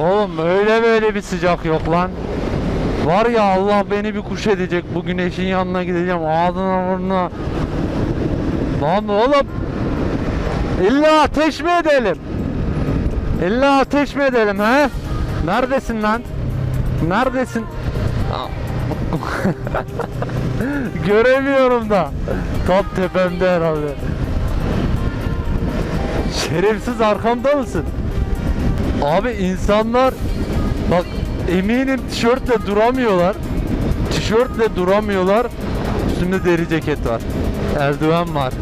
Oğlum öyle böyle bir sıcak yok lan. Var ya Allah beni bir kuş edecek. Bu güneşin yanına gideceğim. Ağzına burnuna. Lan oğlum. İlla ateş mi edelim? İlla ateş mi edelim he? Neredesin lan? Neredesin? Göremiyorum da. Tam tepemde herhalde. Şerefsiz arkamda mısın? Abi insanlar bak eminim tişörtle duramıyorlar. Tişörtle duramıyorlar. Üstümde deri ceket var. Eldiven var.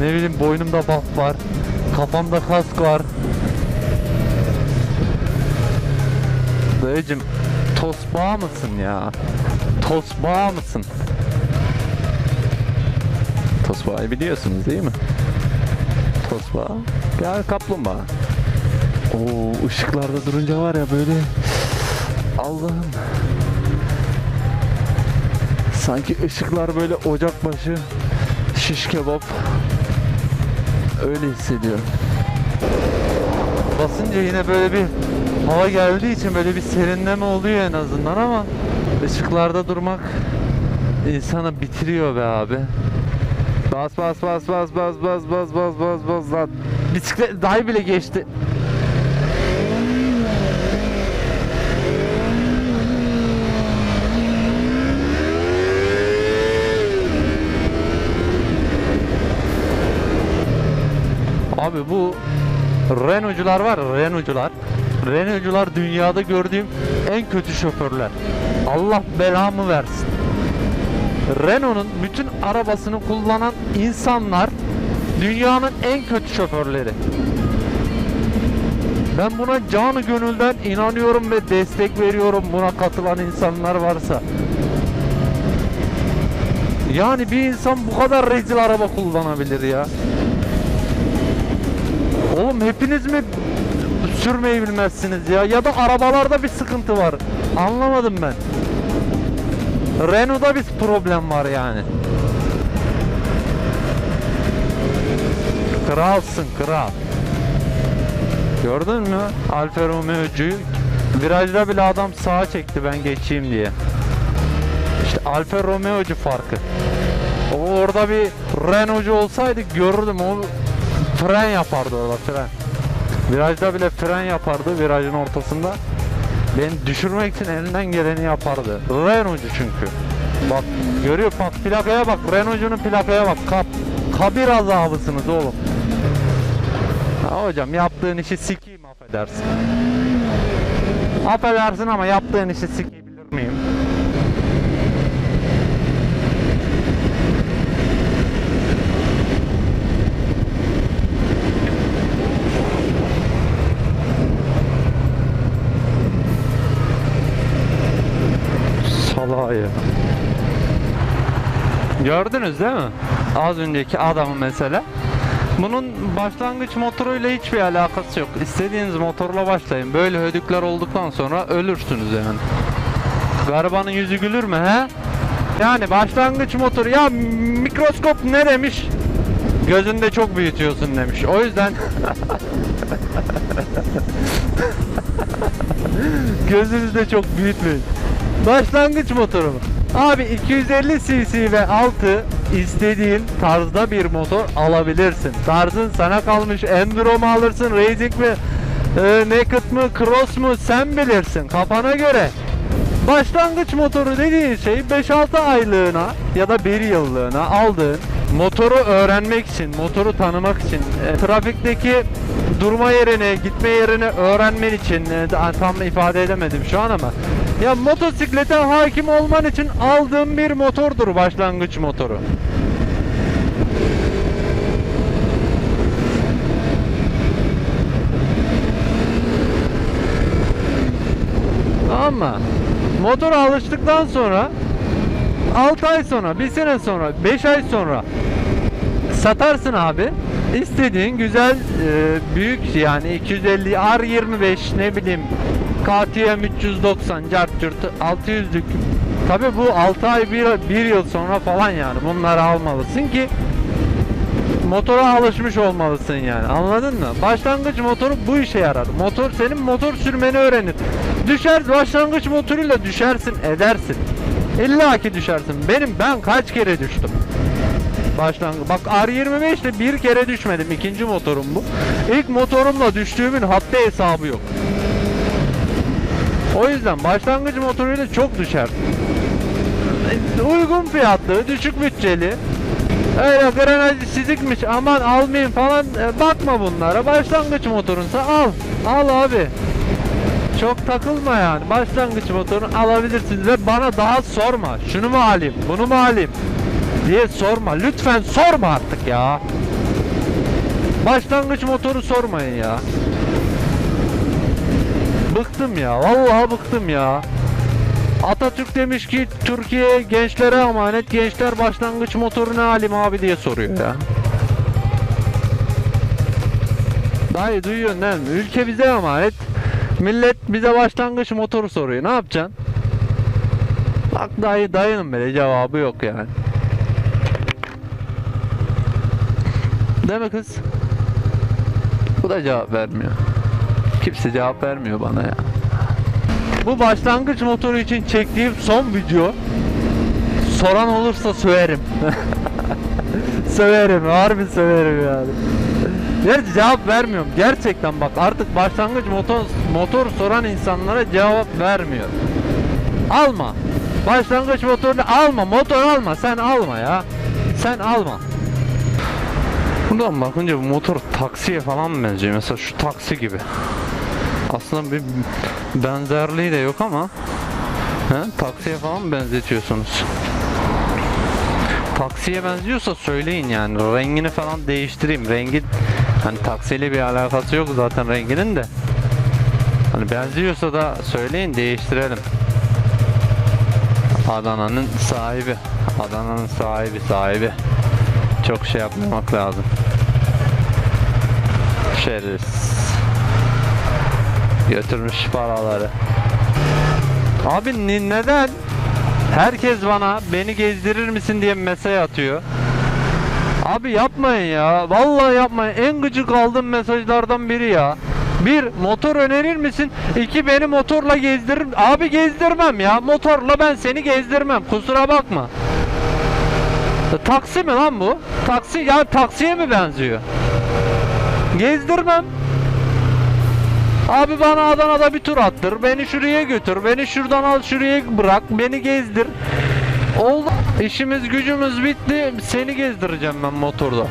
Ne bileyim boynumda buff var. Kafamda kask var. Dayıcım tosbağa mısın ya? Tosbağa mısın? Tosbağayı biliyorsunuz değil mi? Tosbağa. Gel kaplumbağa. Oo ışıklarda durunca var ya böyle Allah'ım. Sanki ışıklar böyle ocak başı şiş kebap. Öyle hissediyorum. Basınca yine böyle bir hava geldiği için böyle bir serinleme oluyor en azından ama ışıklarda durmak insanı bitiriyor be abi. Bas bas bas bas bas bas bas bas bas bas lan. Bisiklet dahi bile geçti. Abi bu Renault'cular var Renault'cular. Renault'cular dünyada gördüğüm en kötü şoförler. Allah belamı versin. Renault'un bütün arabasını kullanan insanlar dünyanın en kötü şoförleri. Ben buna canı gönülden inanıyorum ve destek veriyorum buna katılan insanlar varsa. Yani bir insan bu kadar rezil araba kullanabilir ya. Oğlum hepiniz mi sürmeyi bilmezsiniz ya? Ya da arabalarda bir sıkıntı var. Anlamadım ben. Renault'da bir problem var yani. Kralsın kral. Gördün mü? Alfa Romeo'cuyu virajda bile adam sağa çekti ben geçeyim diye. İşte Alfa Romeo'cu farkı. O orada bir Renault'cu olsaydı görürdüm o fren yapardı orada fren. Virajda bile fren yapardı virajın ortasında. Beni düşürmek için elinden geleni yapardı. Renault'cu çünkü. Bak görüyor bak plakaya bak Renault'cunun plakaya bak. Kap, kabir azabısınız oğlum. Ha hocam yaptığın işi sikeyim affedersin. Affedersin ama yaptığın işi sikebilir ya. Gördünüz değil mi? Az önceki adamı mesela. Bunun başlangıç motoruyla hiçbir alakası yok. İstediğiniz motorla başlayın. Böyle hödükler olduktan sonra ölürsünüz yani. Garibanın yüzü gülür mü he? Yani başlangıç motoru ya mikroskop ne demiş? Gözünde çok büyütüyorsun demiş. O yüzden gözünüzde çok büyütmeyin. Başlangıç motoru mu? Abi 250 cc ve altı istediğin tarzda bir motor alabilirsin. Tarzın sana kalmış. Enduro mu alırsın, racing mi, e, naked mı, cross mu sen bilirsin kafana göre. Başlangıç motoru dediğin şey 5-6 aylığına ya da 1 yıllığına aldığın motoru öğrenmek için, motoru tanımak için, e, trafikteki durma yerini, gitme yerini öğrenmen için e, tam ifade edemedim şu an ama ya motosiklete hakim olman için aldığın bir motordur başlangıç motoru. Ama motora alıştıktan sonra 6 ay sonra, 1 sene sonra, 5 ay sonra satarsın abi. İstediğin güzel e, büyük yani 250 R25 ne bileyim KTM 390 cart curt 600'lük Tabi bu 6 ay 1, 1 yıl sonra falan yani bunları almalısın ki motora alışmış olmalısın yani. Anladın mı? Başlangıç motoru bu işe yarar. Motor senin motor sürmeni öğrenir. Düşer başlangıç motoruyla düşersin, edersin. İlla ki düşersin. Benim ben kaç kere düştüm. Başlangıç. Bak R25'te bir kere düşmedim. İkinci motorum bu. İlk motorumla düştüğümün haddi hesabı yok. O yüzden başlangıç motoruyla çok düşer. Uygun fiyatlı, düşük bütçeli. Öyle granajı sizikmiş aman almayayım falan e, bakma bunlara. Başlangıç motorunsa al. Al abi. Çok takılma yani. Başlangıç motorunu alabilirsiniz ve bana daha sorma. Şunu mu alayım, bunu mu alayım diye sorma. Lütfen sorma artık ya. Başlangıç motoru sormayın ya. Bıktım ya. Vallahi bıktım ya. Atatürk demiş ki Türkiye gençlere emanet. Gençler başlangıç motoru ne alayım abi diye soruyor ya. Dayı duyuyorsun değil mi? Ülke bize emanet. Millet bize başlangıç motoru soruyor. Ne yapacaksın? Bak dayı dayının bile cevabı yok yani. Değil mi kız? Bu da cevap vermiyor. Kimse cevap vermiyor bana ya. Bu başlangıç motoru için çektiğim son video. Soran olursa söverim. söverim, harbi söverim yani. Gerçi cevap vermiyorum. Gerçekten bak artık başlangıç motor motor soran insanlara cevap vermiyor. Alma. Başlangıç motorunu alma. Motor alma. Sen alma ya. Sen alma. Buradan bakınca bu motor taksiye falan benziyor. Mesela şu taksi gibi. Aslında bir benzerliği de yok ama he, taksiye falan benzetiyorsunuz. Taksiye benziyorsa söyleyin yani rengini falan değiştireyim. Rengi hani taksiyle bir alakası yok zaten renginin de. Hani benziyorsa da söyleyin değiştirelim. Adana'nın sahibi. Adana'nın sahibi sahibi. Çok şey yapmamak lazım. Şerefsiz. Götürmüş paraları. Abi neden? Herkes bana beni gezdirir misin diye mesaj atıyor. Abi yapmayın ya. Vallahi yapmayın. En gıcık aldığım mesajlardan biri ya. Bir, motor önerir misin? İki, beni motorla gezdirir. Abi gezdirmem ya. Motorla ben seni gezdirmem. Kusura bakma. E, Taksi mi lan bu? Taksi ya taksiye mi benziyor? Gezdirmem. Abi bana Adana'da bir tur attır. Beni şuraya götür. Beni şuradan al şuraya bırak. Beni gezdir. Oldu. İşimiz gücümüz bitti. Seni gezdireceğim ben motorda.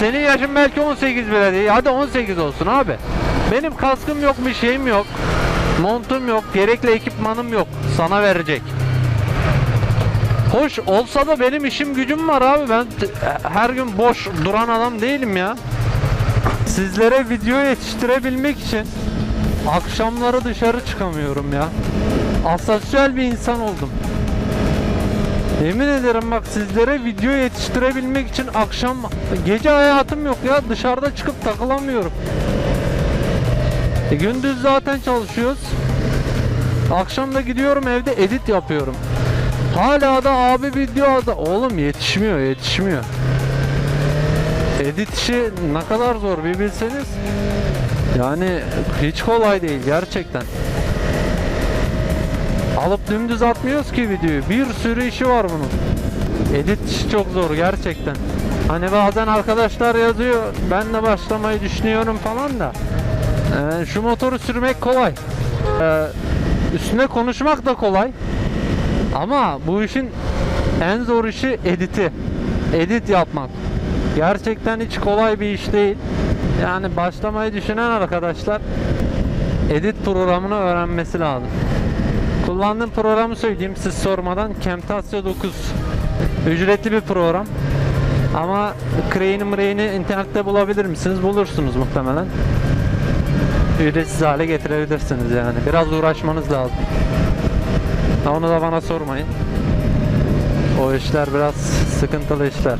Senin yaşın belki 18 bile değil. Hadi 18 olsun abi. Benim kaskım yok bir şeyim yok. Montum yok. Gerekli ekipmanım yok. Sana verecek. Hoş olsa da benim işim gücüm var abi. Ben her gün boş duran adam değilim ya. Sizlere video yetiştirebilmek için akşamları dışarı çıkamıyorum ya. Asosyal bir insan oldum. Yemin ederim bak sizlere video yetiştirebilmek için akşam gece hayatım yok ya dışarıda çıkıp takılamıyorum. E, gündüz zaten çalışıyoruz. Akşam da gidiyorum evde edit yapıyorum. Hala da abi video da oğlum yetişmiyor yetişmiyor. Edit işi ne kadar zor bir bilseniz. Yani hiç kolay değil gerçekten. Alıp dümdüz atmıyoruz ki videoyu. Bir sürü işi var bunun. Edit işi çok zor gerçekten. Hani bazen arkadaşlar yazıyor ben de başlamayı düşünüyorum falan da. Ee, şu motoru sürmek kolay. Ee, üstüne konuşmak da kolay. Ama bu işin en zor işi editi. Edit yapmak. Gerçekten hiç kolay bir iş değil. Yani başlamayı düşünen arkadaşlar edit programını öğrenmesi lazım. Kullandığım programı söyleyeyim siz sormadan Camtasia 9. Ücretli bir program. Ama Crane'i Mrane'i internette bulabilir misiniz? Bulursunuz muhtemelen. Ücretsiz hale getirebilirsiniz yani. Biraz uğraşmanız lazım. Onu da bana sormayın. O işler biraz sıkıntılı işler.